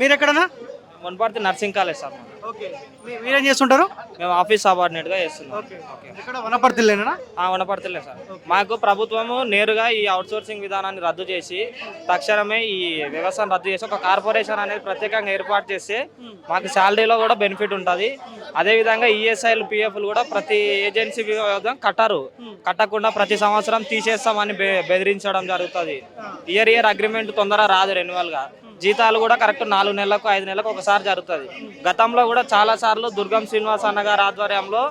మీరు ఎక్కడన్నా Munparthi nursing college sir. Okay. మీరేం చేస్తుంటారు? మేము ఆఫీస్ సబార్డినేట్గా చేస్తున్నాం ఇక్కడ వనపర్తిలేనా వనపర్తిలే సార్. మాకు ప్రభుత్వము నేరుగా ఈ అవుట్సోర్సింగ్ విధానాన్ని రద్దు చేసి తక్షణమే ఈ వ్యవస్థను రద్దు చేసి ఒక కార్పొరేషన్ అనేది ప్రత్యేకంగా ఏర్పాటు చేస్తే మాకు శాలరీలో కూడా బెనిఫిట్ ఉంటుంది. అదేవిధంగా ఈఎస్ఐలు పిఎఫ్లు కూడా ప్రతి ఏజెన్సీ కట్టరు. కట్టకుండా ప్రతి సంవత్సరం తీసేస్తామని బెదిరించడం జరుగుతుంది. ఇయర్ ఇయర్ అగ్రిమెంట్ తొందర రాదు రెన్యువల్గా. జీతాలు కూడా కరెక్ట్ నాలుగు నెలలకు ఐదు నెలలకు ఒకసారి జరుగుతుంది. గతంలో కూడా చాలా సార్లు దుర్గం శ్రీనివాస్ అన్న గారి ఆధ్వర్యంలో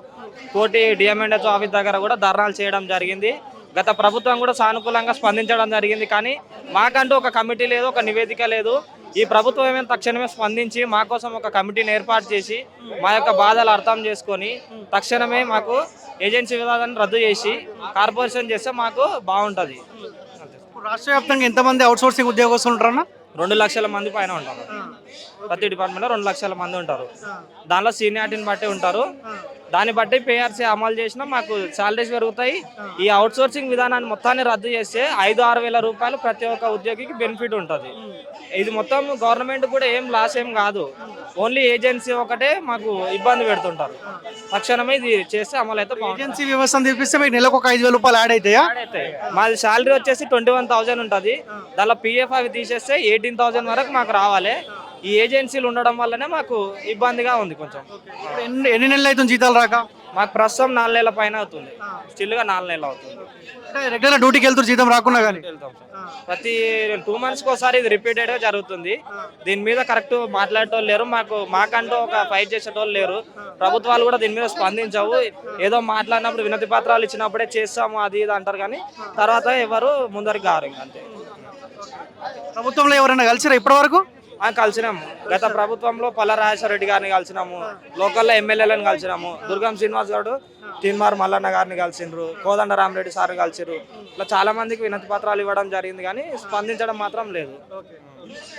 కోటి డిఎంఎండ్హెచ్ ఆఫీస్ దగ్గర కూడా ధర్నాలు చేయడం జరిగింది. గత ప్రభుత్వం కూడా సానుకూలంగా స్పందించడం జరిగింది. కానీ మాకంటూ ఒక కమిటీ లేదు ఒక నివేదిక లేదు. ఈ ప్రభుత్వం ఏమైనా తక్షణమే స్పందించి మా కోసం ఒక కమిటీని ఏర్పాటు చేసి మా యొక్క బాధలు అర్థం చేసుకొని తక్షణమే మాకు ఏజెన్సీ విధానాన్ని రద్దు చేసి కార్పొరేషన్ చేస్తే మాకు బాగుంటుంది. రాష్ట్ర వ్యాప్తంగా ఎంతమంది అవుట్సోర్సింగ్ ఉద్యోగస్తులు ఉంటారన్నా? రెండు లక్షల మంది పైన ఉంటారు. ప్రతి డిపార్ట్మెంట్లో రెండు లక్షల మంది ఉంటారు. దానిలో సీనియారిటీని బట్టి ఉంటారు. దాన్ని బట్టి పేఆర్సీ అమలు చేసినా మాకు శాలరీస్ పెరుగుతాయి. ఈ అవుట్ సోర్సింగ్ విధానాన్ని మొత్తాన్ని రద్దు చేస్తే ఐదు ఆరు వేల రూపాయలు ప్రతి ఒక్క ఉద్యోగికి బెనిఫిట్ ఉంటుంది. ఇది మొత్తం గవర్నమెంట్ కూడా ఏం లాస్ ఏం కాదు. ఓన్లీ ఏజెన్సీ ఒకటే మాకు ఇబ్బంది పెడుతుంటారు. తక్షణమే ఇది చేస్తే అమలు అయితే ఏజెన్సీ వ్యవస్థను తీపిస్తే మీకు నెలకు ఒక ఐదు వేల రూపాయలు యాడ్ అవుతాయి. మాది శాలరీ వచ్చేసి ట్వంటీ వన్ థౌసండ్ ఉంటుంది. దానిలో పిఎఫ్ అవి తీసేస్తే ఎయిటీన్ థౌసండ్ వరకు మాకు రావాలి. ఈ ఏజెన్సీలు ఉండడం వల్లనే మాకు ఇబ్బందిగా ఉంది కొంచెం. ఇప్పుడు ఎన్ని ఎన్ని నెలలు అవుతుంది జీతాలు రాక? మాకు ప్రస్తుతం నాలుగు నెలల పైన అవుతుంది. స్టిల్గా నాలుగు నెలలు అవుతుంది. అంటే రెగ్యులర్ డ్యూటీకి వెళ్తారు జీతం రాకున్నా కానీ వెళ్తాం సార్. ప్రతి టూ మంత్స్కి ఒకసారి ఇది రిపీటెడ్గా జరుగుతుంది. దీని మీద కరెక్ట్ మాట్లాడేటోళ్ళు లేరు. మాకు మాకంటూ ఒక ఫైట్ చేసేటోళ్ళు లేరు. ప్రభుత్వాలు కూడా దీని మీద స్పందించవు. ఏదో మాట్లాడినప్పుడు వినతి పత్రాలు ఇచ్చినప్పుడే చేస్తాము అది ఇది అంటారు కానీ తర్వాత ఎవరు ముందరికి గారు అంతే. ప్రభుత్వంలో ఎవరైనా కలిసిరా ఇప్పటి వరకు ఆ, కలిసినాము. గత ప్రభుత్వంలో పల్ల రెడ్డి గారిని కలిసినాము. లోకల్లో ఎమ్మెల్యేలను కలిసినాము. దుర్గం శ్రీనివాస్ గారు తీన్మార్ మల్లన్న గారిని కలిసిండ్రు. కోదండ రామరెడ్డి సార్ కలిసిరు ఇట్లా చాలా మందికి వినతి పత్రాలు ఇవ్వడం జరిగింది కానీ స్పందించడం మాత్రం లేదు.